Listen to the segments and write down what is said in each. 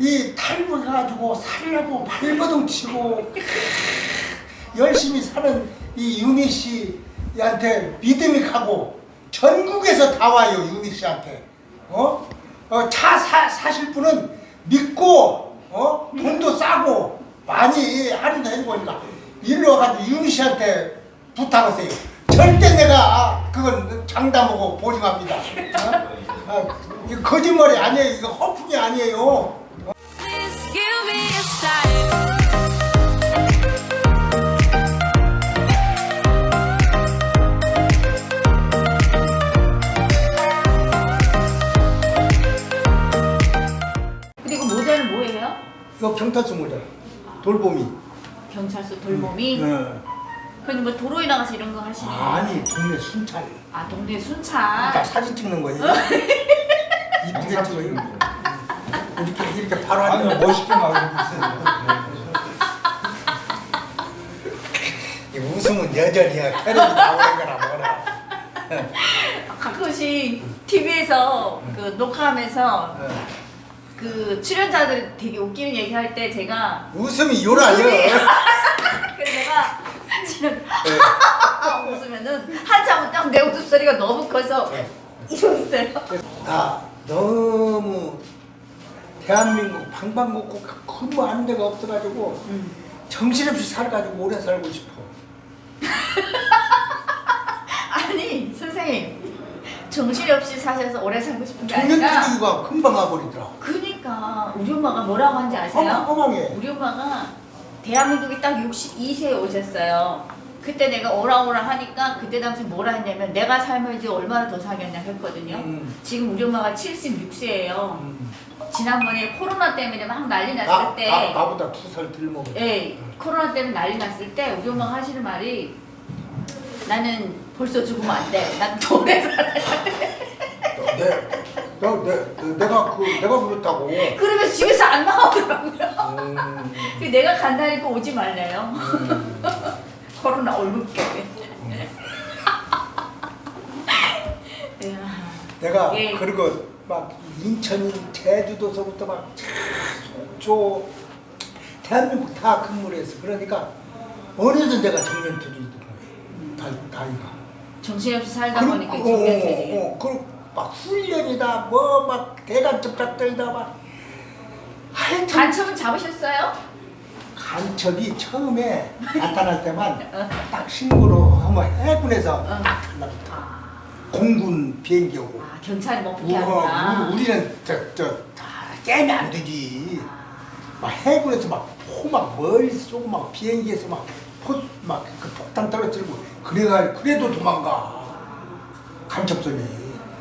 이 탈북해가지고 살려고 발버둥 치고 열심히 사는 이 유미 씨한테 믿음이 가고 전국에서 다 와요 유미 씨한테 어? 어, 차 사, 사실 분은 믿고 어? 돈도 싸고 많이 할인도 해주니까 일로 와가지고 유미 씨한테 부탁하세요 절대 내가 그건 장담하고 보증합니다 어? 어, 거짓말이 아니에요 이거 허풍이 아니에요 이거 경찰서 모자 돌봄이 경찰서 돌봄이? 네. 그럼 뭐 도로에 나가서 이런 거 하시는 거예요? 아니 동네 순찰 아 동네 나 순찰 사진 찍는 거예요 이쁘게 찍어요 이렇게 이렇게 바로 아니 하면 멋있게 나오고 있어요. 이 웃음은 여전이야 테레비 나오는 거나 뭐나 가끔씩 TV에서 그 녹화하면서 네. 그 출연자들 되게 웃기는 얘기 할 때 제가 웃음이 요라요 그래서 내가 지금 웃으면은 한참은 딱내 웃음소리가 너무 커서 이러고 있어요. 나 너무 대한민국 방방곡곡 근무하는 데가 없어가지고 음. 정신없이 살아가지고 오래 살고 싶어. 아니 선생님 정신없이 사셔서 오래 살고 싶은 게 아니라 청년들이가 금방 와버리더라 그니까 우리 엄마가 뭐라고 하는지 아세요? 허망해 우리 엄마가 대한민국에 딱 62세에 오셨어요. 그때 내가 오라오라 하니까 그때 당시 뭐라 했냐면 내가 살면 이제 얼마나 더 살겠냐 했거든요. 음. 지금 우리 엄마가 76세예요. 음. 지난번에 코로나 때문에 막 난리 나, 났을 때 나, 나보다 두 살 덜 먹어 예, 코로나 때문에 난리 났을 때 우리 엄마가 하시는 말이 나는 벌써 죽으면 안 돼. 난더 오래 살아야 돼. 내, 내, 내가 그 내가 그렇다고. 그러면 집에서 안 나오더라고요. 음, 그 내가 간다니까 오지 말래요. 음. 코로나 얼굴 때문에. 이야. 내가 예. 그리고 막 인천, 제주도서부터 막 속초, 대한민국 다 근무를 했어. 그러니까 어느덧 내가 정년퇴직이더라고. 다 나이가. 정신없이 살다 보니까 어, 정년퇴직. 어, 어, 그리고 막 훈련이다, 뭐 막 대간첩 작전이다, 막 하여튼 간첩은 잡으셨어요? 간첩이 처음에 나타날 때만 딱 신고로 하면 해군에서 어. 딱 달라붙어. 공군 비행기 오고. 아 경찰이 뭐 그렇게 우와. 우리, 우리는 저저 깨면 안 되지. 막 해군에서 막 포 막 멀리 쏘고 막 비행기에서 막포막그 폭탄 떨어뜨리고 그래가 그래도 도망가. 간첩선이.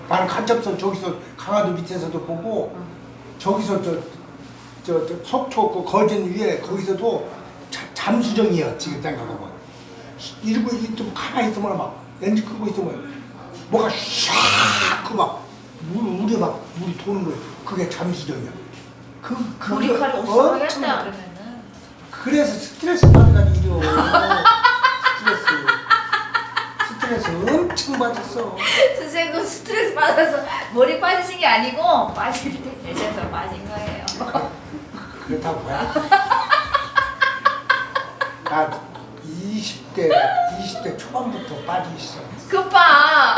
나는 간첩선 저기서 강화도 밑에서도 보고 저기서 저 저, 저 속초 그 거진 위에 거기서도 자, 잠수정이야 지금 생각하면. 이러고 이좀 가만히 있으면 막 렌즈 끄고 있으면 뭐가 샥그막 물, 물에 막 물이 도는 거야. 그게 잠수정이야. 그, 그 머리카락이 엄청- 없어야겠다 그러면은. 그래서 스트레스 이려 스트레 스 스트레스 엄청 받았어 선생님 그 스트레스 받아서 머리 빠지신 게 아니고 빠질 때 되셔서 빠진 거예요. 그렇다고 봐야지. 나 20대, 20대 초반부터 빠지기 시작했어. 그빠.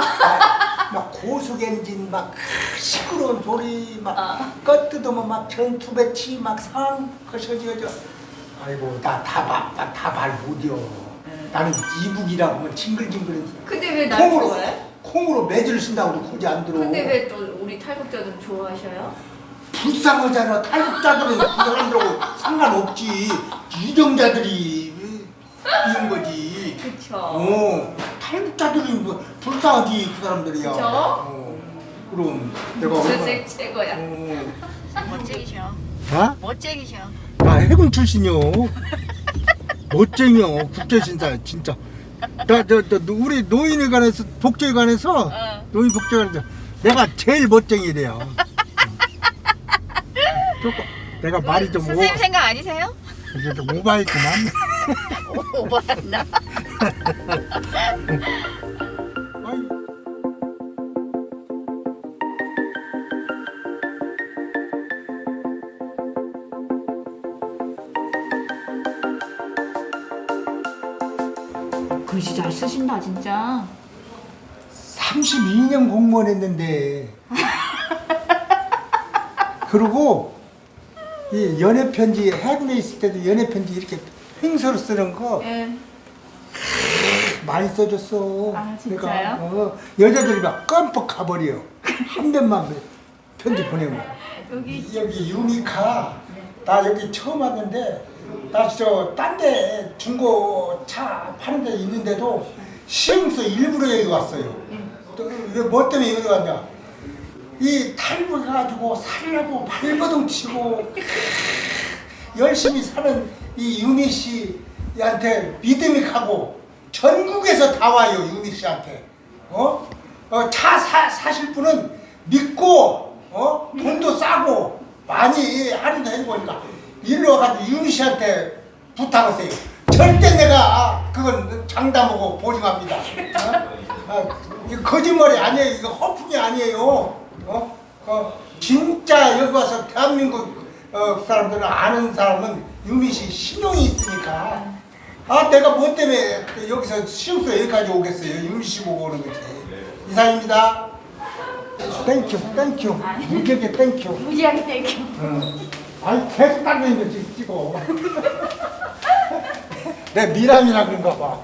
막 고속 엔진 막 시끄러운 소리 막 어. 껐뜯으면 막 전투 배치 막 상황 거셔지어져. 아이고 나 다발다발 못이어. 나는 이북이라고 하면 징글징글해서 근데 왜 날 콩으로 좋아해? 콩으로 매주를 쓴다고 굳이 안 들어. 근데 왜 또 우리 탈북자들 좋아하셔요? 불쌍하잖아. 탈북자들은 그 사람들하고 상관없지. 유정자들이 이은 거지. 그쵸. 어, 탈북자들이 뭐 불쌍하지 그 사람들이야. 그죠? 어, 그럼 내가 선생 최고야. 어. 멋쟁이셔. 어? 멋쟁이셔. 나 해군 출신이요. 멋쟁이요. 국제신사 진짜. 나, 저, 저, 우리 노인에 관해서 복지에 관해서 어. 노인 복지에 관해서 내가 제일 멋쟁이래요. 조금 내가 말이 좀 선생님 오, 생각 아니세요? 이제 좀 오바했구만. 오버했나? 글씨 잘 쓰신다 진짜. 32년 공무원 했는데 그리고 이 연애 편지 해군에 있을 때도 연애 편지 이렇게 횡서로 쓰는 거 예. 많이 써줬어. 아, 진짜요? 그러니까, 어, 여자들이 막 깜빡 가버려. 한 대만 편지 보내면. 여기 여기 유미카 나 여기 처음 왔는데 나저딴데 중고차 파는 데 있는데도 시흥서 일부러 여기 왔어요. 또 이게 뭐 때문에 여기 왔냐? 이 탈북해가지고 살려고 발버둥 치고 열심히 사는 이 유미 씨한테 믿음이 가고 전국에서 다 와요 유미 씨한테 어? 어, 차 사, 사실 분은 믿고 어? 돈도 싸고 많이 할인도 해주니까 일로 와가지고 유미 씨한테 부탁하세요. 절대 내가 그건 장담하고 보증합니다. 어? 어, 이거 거짓말이 아니에요. 이거 허풍이 아니에요. 어? 어, 진짜 여기 와서 대한민국 어, 사람들은 아는 사람은 유미 씨 신용이 있으니까. 아 내가 뭐 때문에 여기서 시흥서 여기까지 오겠어요? 유미 씨 보고 오는 거지. 이상입니다. 땡큐 땡큐 무지하게 땡큐 무지하게 땡큐. 응. 아니 계속 있는 거 찍어 내 미남이라 그런가 봐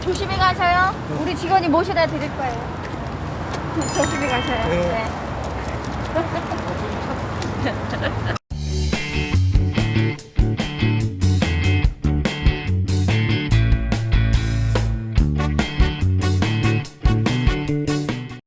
조심히 가셔요. 우리 직원이 모셔다 드릴 거예요. 조심히 가셔요. 네. 네.